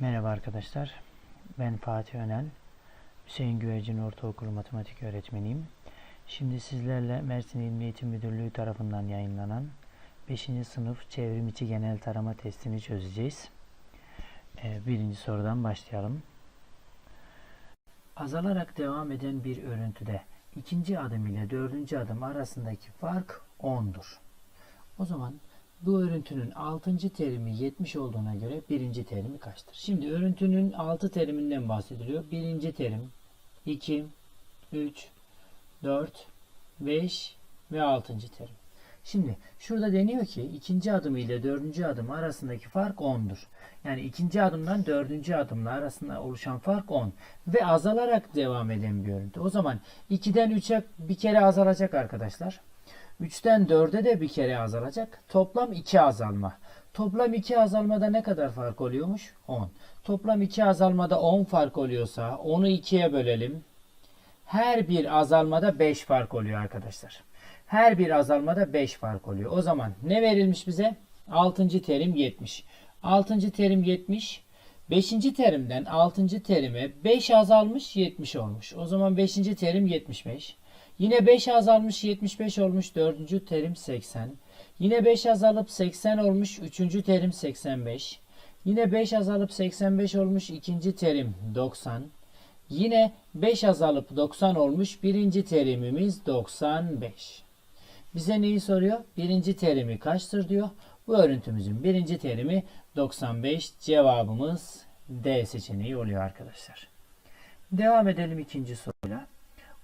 Merhaba arkadaşlar. Ben Fatih Önel. Hüseyin Güvercin Ortaokulu Matematik Öğretmeniyim. Şimdi sizlerle Mersin İl Eğitim Müdürlüğü tarafından yayınlanan 5. sınıf çevrim içi genel tarama testini çözeceğiz. Ee, birinci sorudan başlayalım. Azalarak devam eden bir örüntüde ikinci adım ile dördüncü adım arasındaki fark 10'dur. O zaman bu örüntünün 6. terimi 70 olduğuna göre birinci terimi kaçtır? Şimdi örüntünün 6 teriminden bahsediliyor. Birinci terim 2, 3, 4, 5 ve 6. terim. Şimdi şurada deniyor ki ikinci adım ile dördüncü adım arasındaki fark 10'dur. Yani ikinci adımdan dördüncü adımla arasında oluşan fark 10. Ve azalarak devam eden bir örüntü. O zaman 2'den 3'e bir kere azalacak arkadaşlar. 3'ten 4'e de bir kere azalacak. Toplam 2 azalma. Toplam 2 azalmada ne kadar fark oluyormuş? 10. Toplam 2 azalmada 10 fark oluyorsa 10'u 2'ye bölelim. Her bir azalmada 5 fark oluyor arkadaşlar. Her bir azalmada 5 fark oluyor. O zaman ne verilmiş bize? 6. terim 70. 6. terim 70. 5. terimden 6. terime 5 azalmış 70 olmuş. O zaman 5. terim 75. Yine 5 azalmış 75 olmuş 4. terim 80. Yine 5 azalıp 80 olmuş 3. terim 85. Yine 5 azalıp 85 olmuş 2. terim 90. Yine 5 azalıp 90 olmuş birinci terimimiz 95. Bize neyi soruyor? Birinci terimi kaçtır diyor. Bu örüntümüzün birinci terimi 95. Cevabımız D seçeneği oluyor arkadaşlar. Devam edelim ikinci soruyla.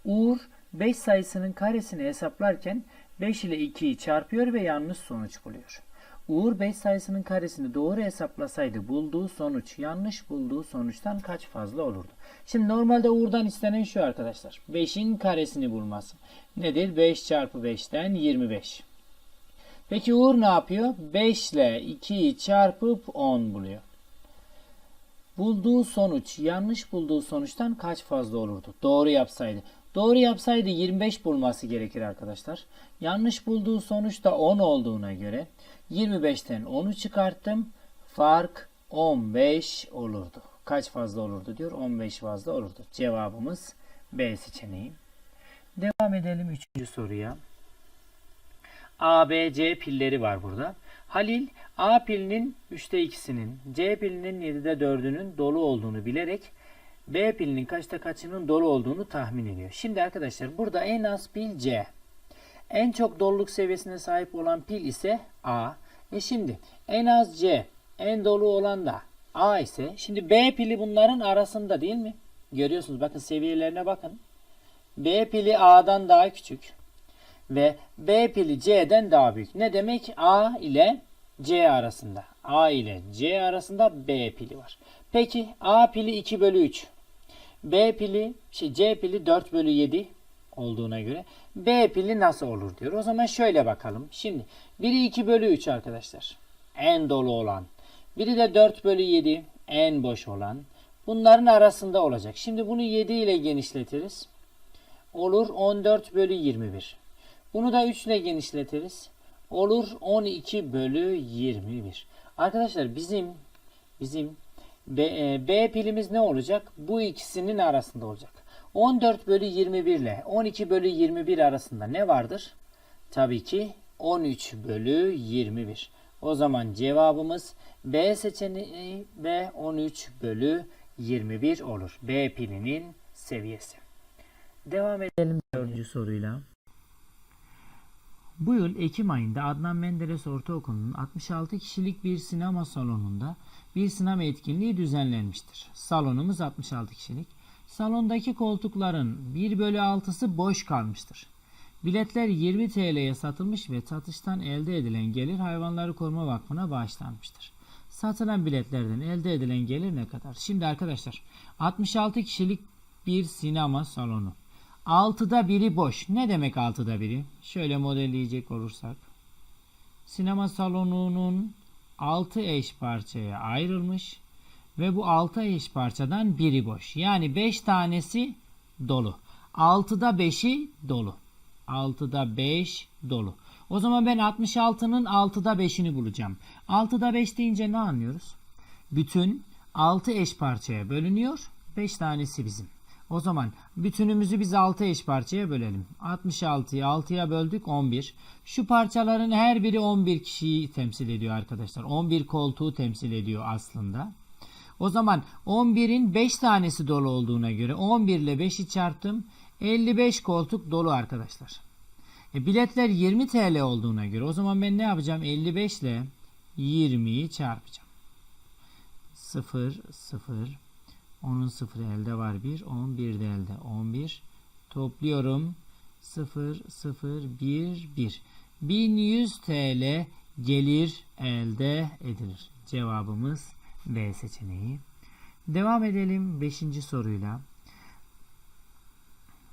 Uğur 5 sayısının karesini hesaplarken 5 ile 2'yi çarpıyor ve yanlış sonuç buluyor. Uğur 5 sayısının karesini doğru hesaplasaydı bulduğu sonuç yanlış bulduğu sonuçtan kaç fazla olurdu? Şimdi normalde Uğur'dan istenen şu arkadaşlar. 5'in karesini bulması. Nedir? 5 çarpı 5'ten 25. Peki Uğur ne yapıyor? 5 ile 2'yi çarpıp 10 buluyor. Bulduğu sonuç yanlış bulduğu sonuçtan kaç fazla olurdu? Doğru yapsaydı. Doğru yapsaydı 25 bulması gerekir arkadaşlar. Yanlış bulduğu sonuç da 10 olduğuna göre 25'ten 10'u çıkarttım. Fark 15 olurdu. Kaç fazla olurdu diyor? 15 fazla olurdu. Cevabımız B seçeneği. Devam edelim 3. soruya. A, B, C pilleri var burada. Halil A pilinin 3'te 2'sinin, C pilinin 7'de 4'ünün dolu olduğunu bilerek B pilinin kaçta kaçının dolu olduğunu tahmin ediyor. Şimdi arkadaşlar burada en az pil C. En çok doluluk seviyesine sahip olan pil ise A. E şimdi en az C, en dolu olan da A ise şimdi B pili bunların arasında değil mi? Görüyorsunuz bakın seviyelerine bakın. B pili A'dan daha küçük ve B pili C'den daha büyük. Ne demek? A ile C arasında. A ile C arasında B pili var. Peki A pili 2 bölü 3. B pili, şey C pili 4 bölü 7 olduğuna göre B pili nasıl olur diyor. O zaman şöyle bakalım. Şimdi biri 2 bölü 3 arkadaşlar. En dolu olan. Biri de 4 bölü 7 en boş olan. Bunların arasında olacak. Şimdi bunu 7 ile genişletiriz. Olur 14 bölü 21. Bunu da 3 ile genişletiriz. Olur 12 bölü 21. Arkadaşlar bizim bizim B, e, B pilimiz ne olacak? Bu ikisinin arasında olacak. 14 bölü 21 ile 12 bölü 21 arasında ne vardır? Tabii ki 13 bölü 21. O zaman cevabımız B seçeneği ve 13 bölü 21 olur. B pilinin seviyesi. Devam edelim dördüncü soruyla. Bu yıl Ekim ayında Adnan Menderes Ortaokulu'nun 66 kişilik bir sinema salonunda bir sinema etkinliği düzenlenmiştir. Salonumuz 66 kişilik. Salondaki koltukların 1 bölü 6'sı boş kalmıştır. Biletler 20 TL'ye satılmış ve satıştan elde edilen gelir Hayvanları Koruma Vakfı'na bağışlanmıştır. Satılan biletlerden elde edilen gelir ne kadar? Şimdi arkadaşlar 66 kişilik bir sinema salonu. 6'da biri boş. Ne demek 6'da biri? Şöyle modelleyecek olursak. Sinema salonunun 6 eş parçaya ayrılmış ve bu 6 eş parçadan biri boş. Yani 5 tanesi dolu. 6'da 5'i dolu. 6'da 5 dolu. O zaman ben 66'nın 6'da 5'ini bulacağım. 6'da 5 deyince ne anlıyoruz? Bütün 6 eş parçaya bölünüyor. 5 tanesi bizim. O zaman bütünümüzü biz 6 eş parçaya bölelim. 66'yı 6'ya böldük 11. Şu parçaların her biri 11 kişiyi temsil ediyor arkadaşlar. 11 koltuğu temsil ediyor aslında. O zaman 11'in 5 tanesi dolu olduğuna göre 11 ile 5'i çarptım. 55 koltuk dolu arkadaşlar. E, biletler 20 TL olduğuna göre o zaman ben ne yapacağım? 55 ile 20'yi çarpacağım. 0 0 10'un 0 elde var 1 11 de elde 11 topluyorum 0 0 1 1 1100 TL gelir elde edilir. Cevabımız B seçeneği. Devam edelim 5. soruyla.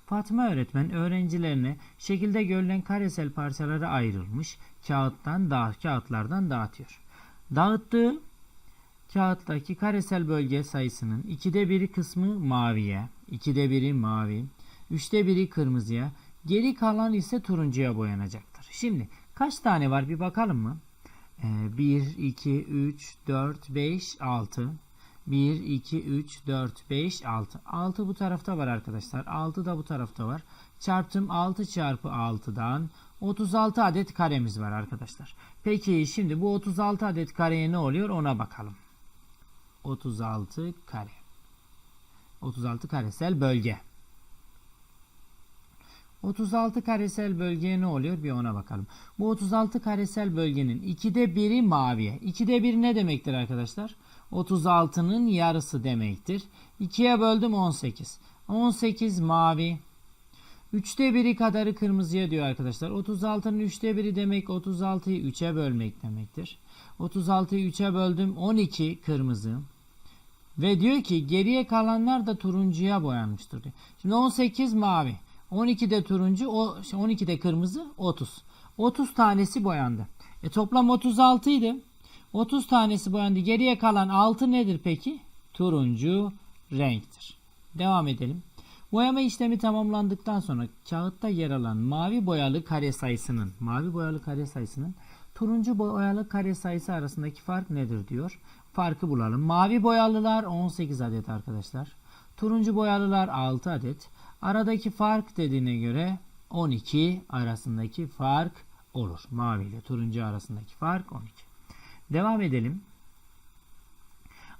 Fatma öğretmen öğrencilerine şekilde görülen karesel parçalara ayrılmış kağıttan dağ kağıtlardan dağıtıyor. Dağıttığı kağıttaki karesel bölge sayısının ikide biri kısmı maviye, ikide biri mavi, üçte biri kırmızıya, geri kalan ise turuncuya boyanacaktır. Şimdi kaç tane var bir bakalım mı? Ee, 1, 2, 3, 4, 5, 6. 1, 2, 3, 4, 5, 6. 6 bu tarafta var arkadaşlar. 6 da bu tarafta var. Çarptım 6 çarpı 6'dan 36 adet karemiz var arkadaşlar. Peki şimdi bu 36 adet kareye ne oluyor ona bakalım. 36 kare. 36 karesel bölge. 36 karesel bölgeye ne oluyor bir ona bakalım. Bu 36 karesel bölgenin ikide biri maviye. İkide bir ne demektir arkadaşlar? 36'nın yarısı demektir. 2'ye böldüm 18. 18 mavi. 3'te biri kadarı kırmızıya diyor arkadaşlar. 36'nın 3'te biri demek 36'yı 3'e bölmek demektir. 36'yı 3'e böldüm 12 kırmızı. Ve diyor ki geriye kalanlar da turuncuya boyanmıştır diyor. Şimdi 18 mavi. 12 de turuncu, o 12 de kırmızı, 30. 30 tanesi boyandı. E toplam 36 idi. 30 tanesi boyandı. Geriye kalan 6 nedir peki? Turuncu renktir. Devam edelim. Boyama işlemi tamamlandıktan sonra kağıtta yer alan mavi boyalı kare sayısının mavi boyalı kare sayısının turuncu boyalı kare sayısı arasındaki fark nedir diyor. Farkı bulalım. Mavi boyalılar 18 adet arkadaşlar. Turuncu boyalılar 6 adet. Aradaki fark dediğine göre 12 arasındaki fark olur. Mavi ile turuncu arasındaki fark 12. Devam edelim.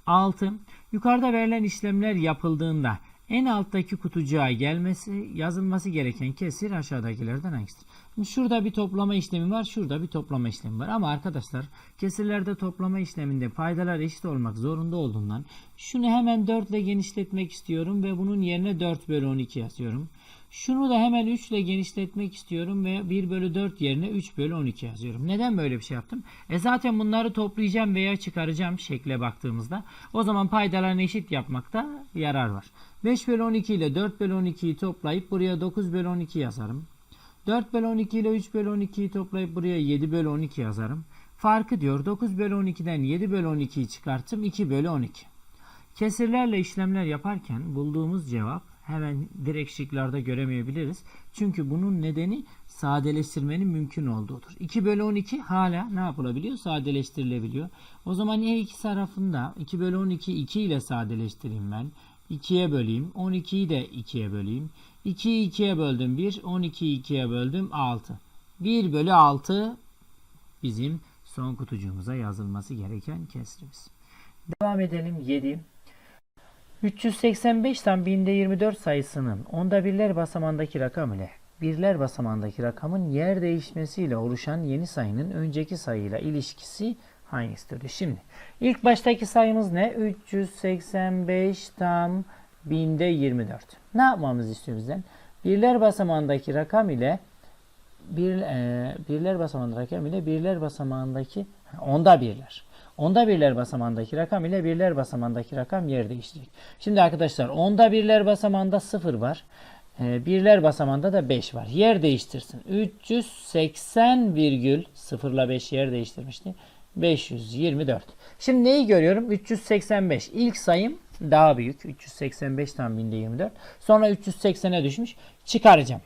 6. Yukarıda verilen işlemler yapıldığında en alttaki kutucuğa gelmesi, yazılması gereken kesir aşağıdakilerden hangisidir? Şurada bir toplama işlemi var, şurada bir toplama işlemi var. Ama arkadaşlar kesirlerde toplama işleminde paydalar eşit olmak zorunda olduğundan şunu hemen 4 ile genişletmek istiyorum ve bunun yerine 4 bölü 12 yazıyorum. Şunu da hemen 3 ile genişletmek istiyorum ve 1 bölü 4 yerine 3 bölü 12 yazıyorum. Neden böyle bir şey yaptım? E zaten bunları toplayacağım veya çıkaracağım şekle baktığımızda. O zaman paydalarını eşit yapmakta yarar var. 5 bölü 12 ile 4 bölü 12'yi toplayıp buraya 9 bölü 12 yazarım. 4 bölü 12 ile 3 bölü 12'yi toplayıp buraya 7 bölü 12 yazarım. Farkı diyor 9 bölü 12'den 7 bölü 12'yi çıkarttım 2 bölü 12. Kesirlerle işlemler yaparken bulduğumuz cevap hemen direkt şıklarda göremeyebiliriz. Çünkü bunun nedeni sadeleştirmenin mümkün olduğudur. 2 bölü 12 hala ne yapılabiliyor? Sadeleştirilebiliyor. O zaman her iki tarafında 2 bölü 12 2 ile sadeleştireyim ben. 2'ye böleyim. 12'yi de 2'ye böleyim. 2'yi 2'ye böldüm 1. 12'yi 2'ye böldüm 6. 1 bölü 6 bizim son kutucuğumuza yazılması gereken kesrimiz. Devam edelim 7. 385 tam binde 24 sayısının onda birler basamandaki rakam ile birler basamandaki rakamın yer değişmesiyle oluşan yeni sayının önceki sayıyla ilişkisi hangisidir? Şimdi ilk baştaki sayımız ne? 385 tam binde 24. Ne yapmamız istiyor bizden? Birler basamağındaki rakam ile bir, e, birler basamağındaki rakam ile birler basamağındaki onda birler. Onda birler basamağındaki rakam ile birler basamağındaki rakam yer değiştirecek. Şimdi arkadaşlar onda birler basamağında 0 var. E, birler basamağında da 5 var. Yer değiştirsin. 380 virgül 0 ile 5 yer değiştirmişti. 524. Şimdi neyi görüyorum? 385. İlk sayım daha büyük. 385 tam binde 24. Sonra 380'e düşmüş. Çıkaracağım.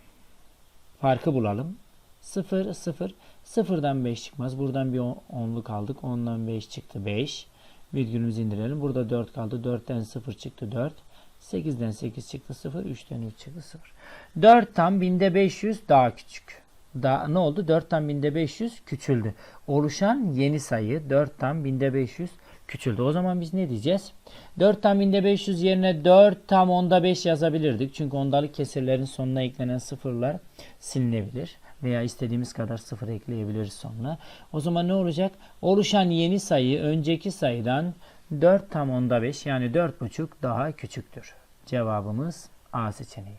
Farkı bulalım. 0, 0. 0'dan 5 çıkmaz. Buradan bir 10'luk aldık. 10'dan 5 çıktı. 5. Virgülümüzü indirelim. Burada 4 kaldı. 4'ten 0 çıktı 4. 8'den 8 çıktı 0. 3'ten 3 çıktı 0. 4 tam binde 500 daha küçük. Daha, ne oldu? 4 tam binde 500 küçüldü. Oluşan yeni sayı 4 tam binde 500 küçüldü. O zaman biz ne diyeceğiz? 4 tam binde 500 yerine 4 tam onda 5 yazabilirdik. Çünkü ondalık kesirlerin sonuna eklenen sıfırlar silinebilir. Veya istediğimiz kadar sıfır ekleyebiliriz sonuna. O zaman ne olacak? Oluşan yeni sayı önceki sayıdan 4 tam onda 5 yani 4,5 daha küçüktür. Cevabımız A seçeneği.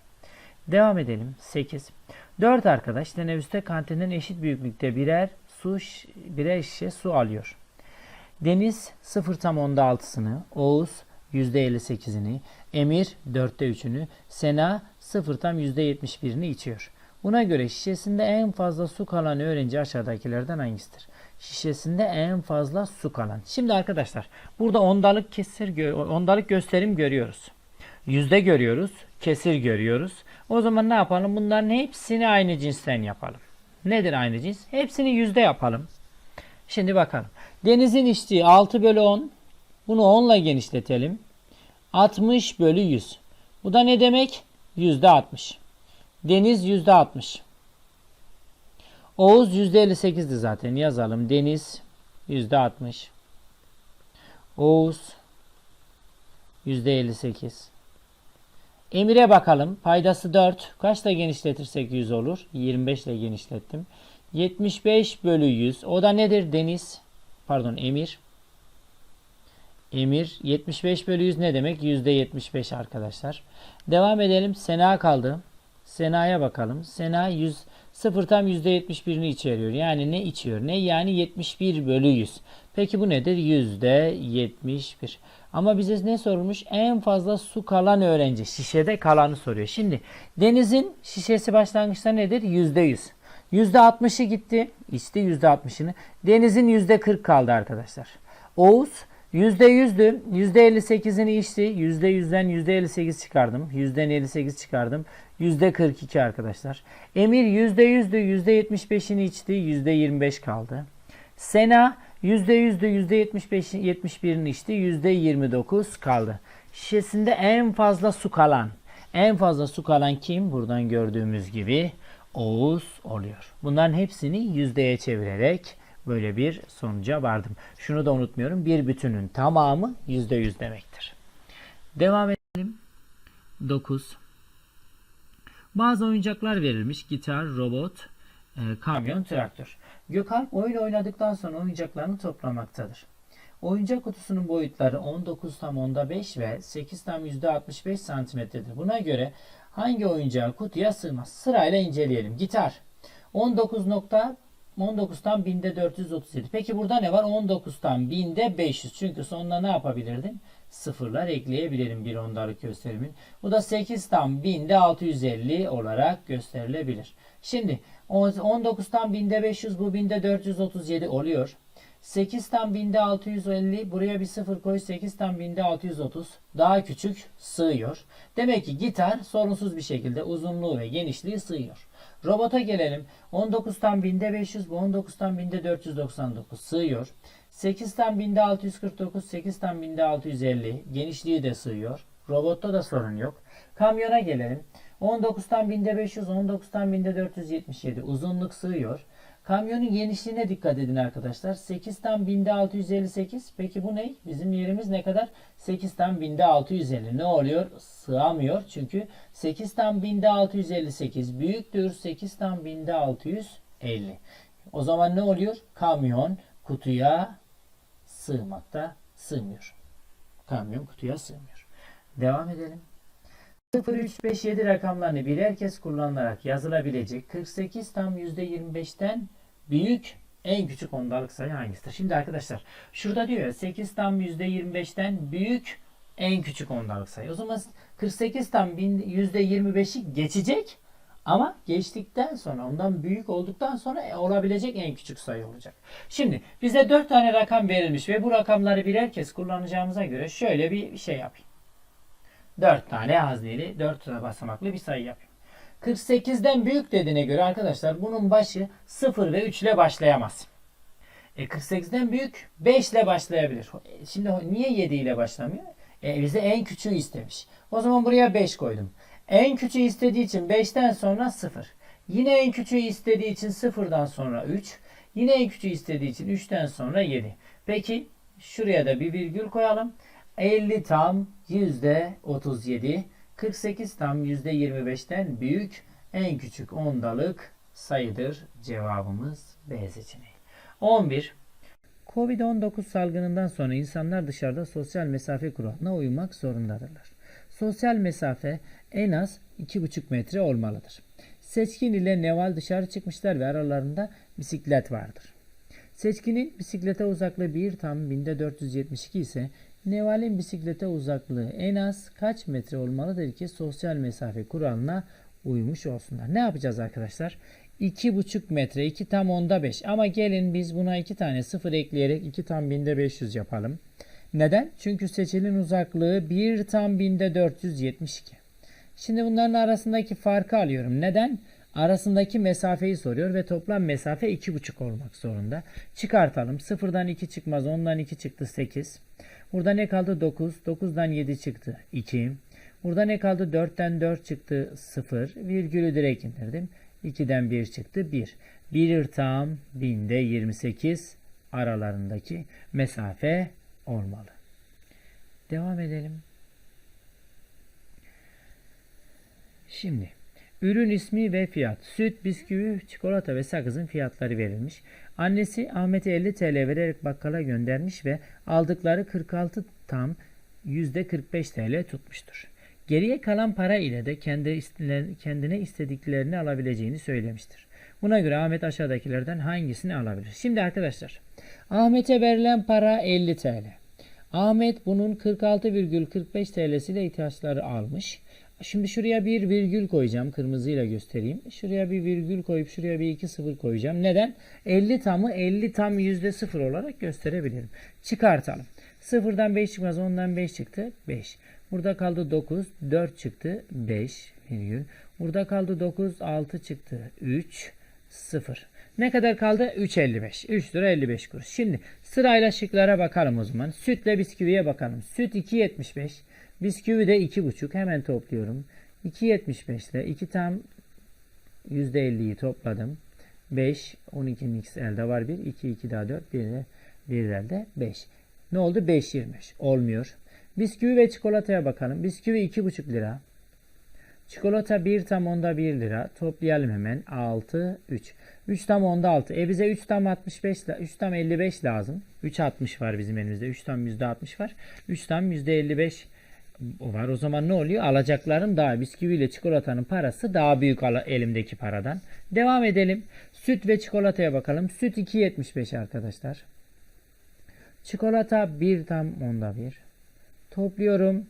Devam edelim. 8. 4 arkadaş teneffüste kantinden eşit büyüklükte birer su birer şişe su alıyor. Deniz 0 tam onda 6'sını, Oğuz %58'ini, Emir 4'te 3'ünü, Sena 0 tam %71'ini içiyor. Buna göre şişesinde en fazla su kalan öğrenci aşağıdakilerden hangisidir? Şişesinde en fazla su kalan. Şimdi arkadaşlar burada ondalık kesir ondalık gösterim görüyoruz. Yüzde görüyoruz, kesir görüyoruz. O zaman ne yapalım? Bunların hepsini aynı cinsten yapalım. Nedir aynı cins? Hepsini yüzde yapalım. Şimdi bakalım. Denizin içtiği 6 bölü 10. Bunu 10 ile genişletelim. 60 bölü 100. Bu da ne demek? Yüzde 60. Deniz yüzde 60. Oğuz yüzde 58'di zaten. Yazalım. Deniz yüzde 60. Oğuz yüzde 58. Emir'e bakalım. Paydası 4. Kaçla genişletirsek 100 olur? 25 ile genişlettim. 75 bölü 100. O da nedir? Deniz. Pardon Emir. Emir. 75 bölü 100 ne demek? %75 arkadaşlar. Devam edelim. Sena kaldı. Sena'ya bakalım. Sena 100 0 tam %71'ini içeriyor. Yani ne içiyor? Ne? Yani 71 bölü 100. Peki bu nedir? %71. Ama bize ne sormuş? En fazla su kalan öğrenci. Şişede kalanı soruyor. Şimdi denizin şişesi başlangıçta nedir? %100. %60'ı gitti. İçti %60'ını. Denizin %40 kaldı arkadaşlar. Oğuz %100'dü. %58'ini içti. %100'den %58 çıkardım. %'den 58 çıkardım. %42 arkadaşlar. Emir %100'dü. %75'ini içti. %25 kaldı. Sena %100'dü. %75 71'ini içti. %29 kaldı. Şişesinde en fazla su kalan. En fazla su kalan kim? Buradan gördüğümüz gibi Oğuz oluyor. Bunların hepsini yüzdeye çevirerek böyle bir sonuca vardım. Şunu da unutmuyorum. Bir bütünün tamamı %100 demektir. Devam edelim. 9. Bazı oyuncaklar verilmiş. Gitar, robot, e, kamyon, traktör. Gökalp oyun oynadıktan sonra oyuncaklarını toplamaktadır. Oyuncak kutusunun boyutları 19 tam onda 5 ve 8 tam %65 santimetredir. Buna göre hangi oyuncağı kutuya sığmaz? Sırayla inceleyelim. Gitar 19.1 19'tan 1000'de 437. Peki burada ne var? 19'tan 1000'de 500. Çünkü sonuna ne yapabilirdim? Sıfırlar ekleyebilirim bir ondalık gösterimin. Bu da 8'tan 1000'de 650 olarak gösterilebilir. Şimdi 19'tan 1000'de 500 bu 1000'de 437 oluyor. 8 tam binde 650 buraya bir sıfır koy 8 tam binde 630 daha küçük sığıyor. Demek ki gitar sorunsuz bir şekilde uzunluğu ve genişliği sığıyor. Robota gelelim. 19 tam binde 500 bu 19 tam binde 499 sığıyor. 8 tam binde 649 8 tam binde 650 genişliği de sığıyor. Robotta da sorun yok. Kamyona gelelim. 19 tam binde 500 19 tam binde 477 uzunluk sığıyor. Kamyonun genişliğine dikkat edin arkadaşlar. 8 tam binde 658. Peki bu ne? Bizim yerimiz ne kadar? 8 tam binde 650. Ne oluyor? Sığamıyor. Çünkü 8 tam binde 658 büyüktür. 8 tam binde 650. O zaman ne oluyor? Kamyon kutuya sığmakta sığmıyor. Kamyon kutuya sığmıyor. Devam edelim. 0, 3, 5, 7 rakamlarını birer kez kullanılarak yazılabilecek 48 tam %25'ten büyük en küçük ondalık sayı hangisidir? Şimdi arkadaşlar şurada diyor ya 8 tam %25'ten büyük en küçük ondalık sayı. O zaman 48 tam bin- %25'i geçecek ama geçtikten sonra ondan büyük olduktan sonra e, olabilecek en küçük sayı olacak. Şimdi bize 4 tane rakam verilmiş ve bu rakamları birer kez kullanacağımıza göre şöyle bir şey yapayım. 4 tane hazneli 4 basamaklı bir sayı yapayım. 48'den büyük dediğine göre arkadaşlar bunun başı 0 ve 3 ile başlayamaz. E 48'den büyük 5 ile başlayabilir. Şimdi niye 7 ile başlamıyor? E bize en küçüğü istemiş. O zaman buraya 5 koydum. En küçüğü istediği için 5'ten sonra 0. Yine en küçüğü istediği için 0'dan sonra 3. Yine en küçüğü istediği için 3'ten sonra 7. Peki şuraya da bir virgül koyalım. 50 tam yüzde 37. 48 tam yüzde 25'ten büyük en küçük ondalık sayıdır. Cevabımız B seçeneği. 11. Covid-19 salgınından sonra insanlar dışarıda sosyal mesafe kuralına uymak zorundadırlar. Sosyal mesafe en az 2,5 metre olmalıdır. Seçkin ile Neval dışarı çıkmışlar ve aralarında bisiklet vardır. Seçkinin bisiklete uzaklığı 1 tam binde 472 ise Neval'in bisiklete uzaklığı en az kaç metre olmalıdır ki sosyal mesafe kuralına uymuş olsunlar. Ne yapacağız arkadaşlar? 2,5 metre 2 tam onda 5 ama gelin biz buna 2 tane 0 ekleyerek 2 tam binde 500 yapalım. Neden? Çünkü seçilin uzaklığı 1 tam binde 472. Şimdi bunların arasındaki farkı alıyorum. Neden? Arasındaki mesafeyi soruyor ve toplam mesafe 2,5 olmak zorunda. Çıkartalım. 0'dan 2 çıkmaz. 10'dan 2 çıktı 8. Burada ne kaldı? 9. 9'dan 7 çıktı 2. Burada ne kaldı? 4'ten 4 çıktı 0. Virgülü direkt indirdim. 2'den 1 çıktı 1. 1 tam binde 28 aralarındaki mesafe olmalı. Devam edelim. Şimdi ürün ismi ve fiyat. Süt, bisküvi, çikolata ve sakızın fiyatları verilmiş. Annesi Ahmet'e 50 TL vererek bakkala göndermiş ve aldıkları 46 tam %45 TL tutmuştur. Geriye kalan para ile de kendi kendine istediklerini alabileceğini söylemiştir. Buna göre Ahmet aşağıdakilerden hangisini alabilir? Şimdi arkadaşlar Ahmet'e verilen para 50 TL. Ahmet bunun 46,45 TL'siyle ihtiyaçları almış. Şimdi şuraya bir virgül koyacağım. Kırmızıyla göstereyim. Şuraya bir virgül koyup şuraya bir iki sıfır koyacağım. Neden? 50 tamı 50 tam yüzde sıfır olarak gösterebilirim. Çıkartalım. Sıfırdan 5 çıkmaz. Ondan 5 çıktı. 5. Burada kaldı 9. 4 çıktı. 5 virgül. Burada kaldı 9. 6 çıktı. 3. 0. Ne kadar kaldı? 3.55. 3 lira 55 kuruş. Şimdi sırayla şıklara bakalım o zaman. Sütle bisküviye bakalım. Süt 2.75. Bisküvi de 2.5. Hemen topluyorum. 2.75 ile 2 tam %50'yi topladım. 5. 12'nin ikisi elde var 1. 2, 2 daha 4. 1 de 1 elde 5. Ne oldu? 5.25. Olmuyor. Bisküvi ve çikolataya bakalım. Bisküvi 2,5 lira. Çikolata 1 tam onda 1 lira. Toplayalım hemen. 6, 3. 3 tam onda 6. E bize 3 tam 65, 3 tam 55 lazım. 3 60 var bizim elimizde. 3 tam %60 var. 3 tam %55 var. O zaman ne oluyor? Alacaklarım daha bisküvi ile çikolatanın parası daha büyük elimdeki paradan. Devam edelim. Süt ve çikolataya bakalım. Süt 2.75 arkadaşlar. Çikolata 1 tam onda 1. Topluyorum.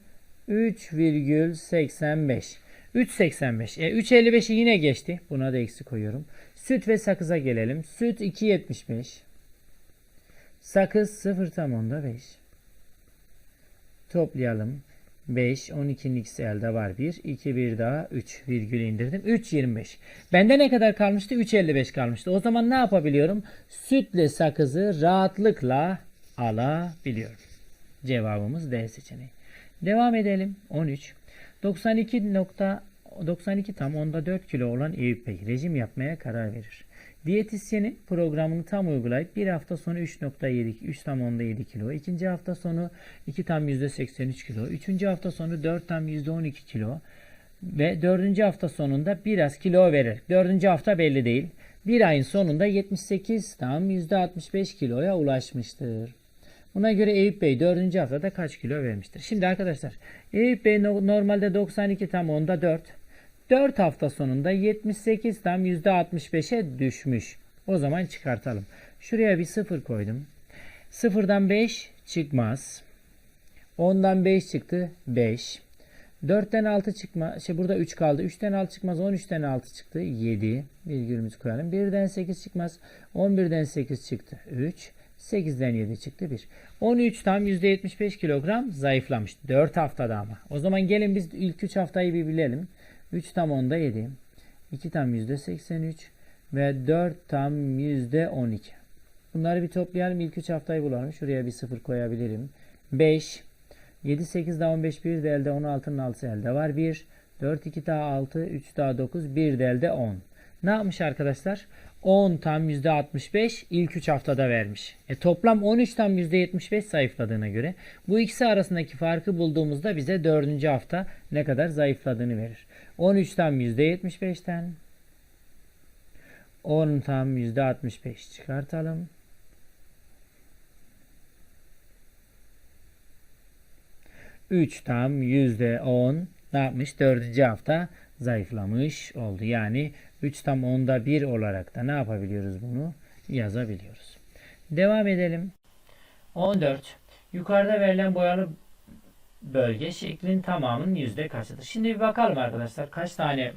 3,85. 3.85. E 3.55'i yine geçti. Buna da eksi koyuyorum. Süt ve sakıza gelelim. Süt 2.75. Sakız 0 tam onda 5. Toplayalım. 5, 12'nin ikisi elde var 1. 2, 1 daha 3 virgül indirdim. 3.25. Bende ne kadar kalmıştı? 3.55 kalmıştı. O zaman ne yapabiliyorum? Sütle sakızı rahatlıkla alabiliyorum. Cevabımız D seçeneği. Devam edelim. 13. 92 nokta 92 tam onda 4 kilo olan Eyüp Bey rejim yapmaya karar verir. Diyetisyenin programını tam uygulayıp bir hafta sonu 3.7 3 tam onda 7 kilo, ikinci hafta sonu 2 tam %83 kilo, üçüncü hafta sonu 4 tam %12 kilo ve dördüncü hafta sonunda biraz kilo verir. Dördüncü hafta belli değil. Bir ayın sonunda 78 tam %65 kiloya ulaşmıştır. Buna göre Eyüp Bey 4. haftada kaç kilo vermiştir? Şimdi arkadaşlar Eyüp Bey normalde 92 tam onda 4. 4 hafta sonunda 78 tam %65'e düşmüş. O zaman çıkartalım. Şuraya bir 0 koydum. 0'dan 5 çıkmaz. 10'dan 5 çıktı. 5. 4'ten 6 çıkma. Şey burada 3 kaldı. 3'ten 6 çıkmaz. 13'ten 6 çıktı. 7. Virgülümüzü koyalım. 1'den 8 çıkmaz. 11'den 8 çıktı. 3. 8'den 7 çıktı 1. 13 tam %75 kilogram zayıflamış. 4 haftada ama. O zaman gelin biz ilk 3 haftayı bir bilelim. 3 tam onda 7. 2 tam %83 ve 4 tam %12. Bunları bir toplayalım. İlk 3 haftayı bulalım. Şuraya bir 0 koyabilirim. 5 7 8 daha 15 1 de elde 16'nın 6'sı elde var. 1 4 2 daha 6 3 daha 9 1 de elde 10. Ne yapmış arkadaşlar? 10 tam %65 ilk 3 haftada vermiş. E toplam 13 tam %75 zayıfladığına göre bu ikisi arasındaki farkı bulduğumuzda bize 4. hafta ne kadar zayıfladığını verir. 13 tam %75'ten 10 tam %65 çıkartalım. 3 tam %10 ne yapmış? 4. hafta zayıflamış oldu. Yani 3 tam onda 1 olarak da ne yapabiliyoruz bunu? Yazabiliyoruz. Devam edelim. 14. Yukarıda verilen boyalı bölge şeklin tamamının yüzde kaçıdır? Şimdi bir bakalım arkadaşlar. Kaç tane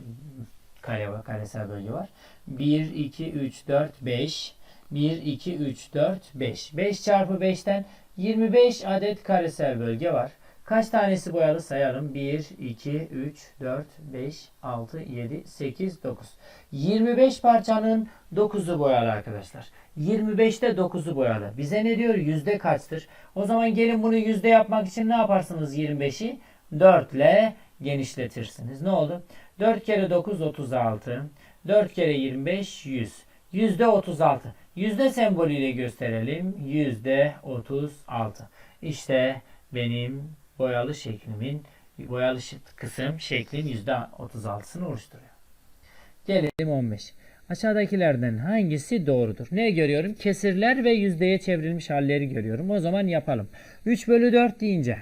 kare var, karesel bölge var? 1, 2, 3, 4, 5. 1, 2, 3, 4, 5. 5 çarpı 5'ten 25 adet karesel bölge var. Kaç tanesi boyalı sayalım. 1, 2, 3, 4, 5, 6, 7, 8, 9. 25 parçanın 9'u boyalı arkadaşlar. 25'te 9'u boyalı. Bize ne diyor? Yüzde kaçtır? O zaman gelin bunu yüzde yapmak için ne yaparsınız 25'i? 4 ile genişletirsiniz. Ne oldu? 4 kere 9 36. 4 kere 25 100. Yüzde 36. Yüzde sembolüyle gösterelim. Yüzde 36. İşte benim boyalı şeklimin boyalı kısım şeklin %36'sını oluşturuyor. Gelelim 15. Aşağıdakilerden hangisi doğrudur? Ne görüyorum? Kesirler ve yüzdeye çevrilmiş halleri görüyorum. O zaman yapalım. 3 bölü 4 deyince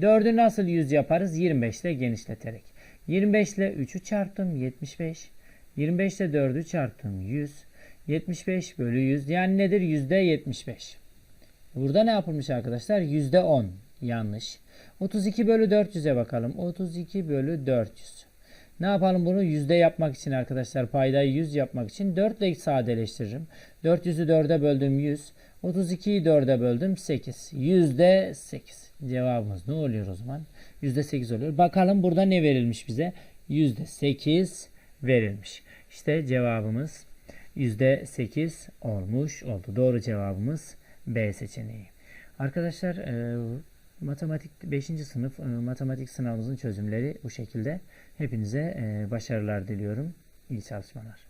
4'ü nasıl 100 yaparız? 25 ile genişleterek. 25 ile 3'ü çarptım 75. 25 ile 4'ü çarptım 100. 75 bölü 100 yani nedir? Yüzde 75. Burada ne yapılmış arkadaşlar? Yüzde 10. Yanlış. 32 bölü 400'e bakalım. 32 bölü 400. Ne yapalım bunu? Yüzde yapmak için arkadaşlar. Paydayı 100 yapmak için 4 ile sadeleştiririm. 400'ü 4'e böldüm 100. 32'yi 4'e böldüm 8. Yüzde 8. Cevabımız ne oluyor o zaman? Yüzde 8 oluyor. Bakalım burada ne verilmiş bize? Yüzde 8 verilmiş. İşte cevabımız yüzde 8 olmuş oldu. Doğru cevabımız B seçeneği. Arkadaşlar e, matematik 5. sınıf e, matematik sınavımızın çözümleri bu şekilde. Hepinize e, başarılar diliyorum. İyi çalışmalar.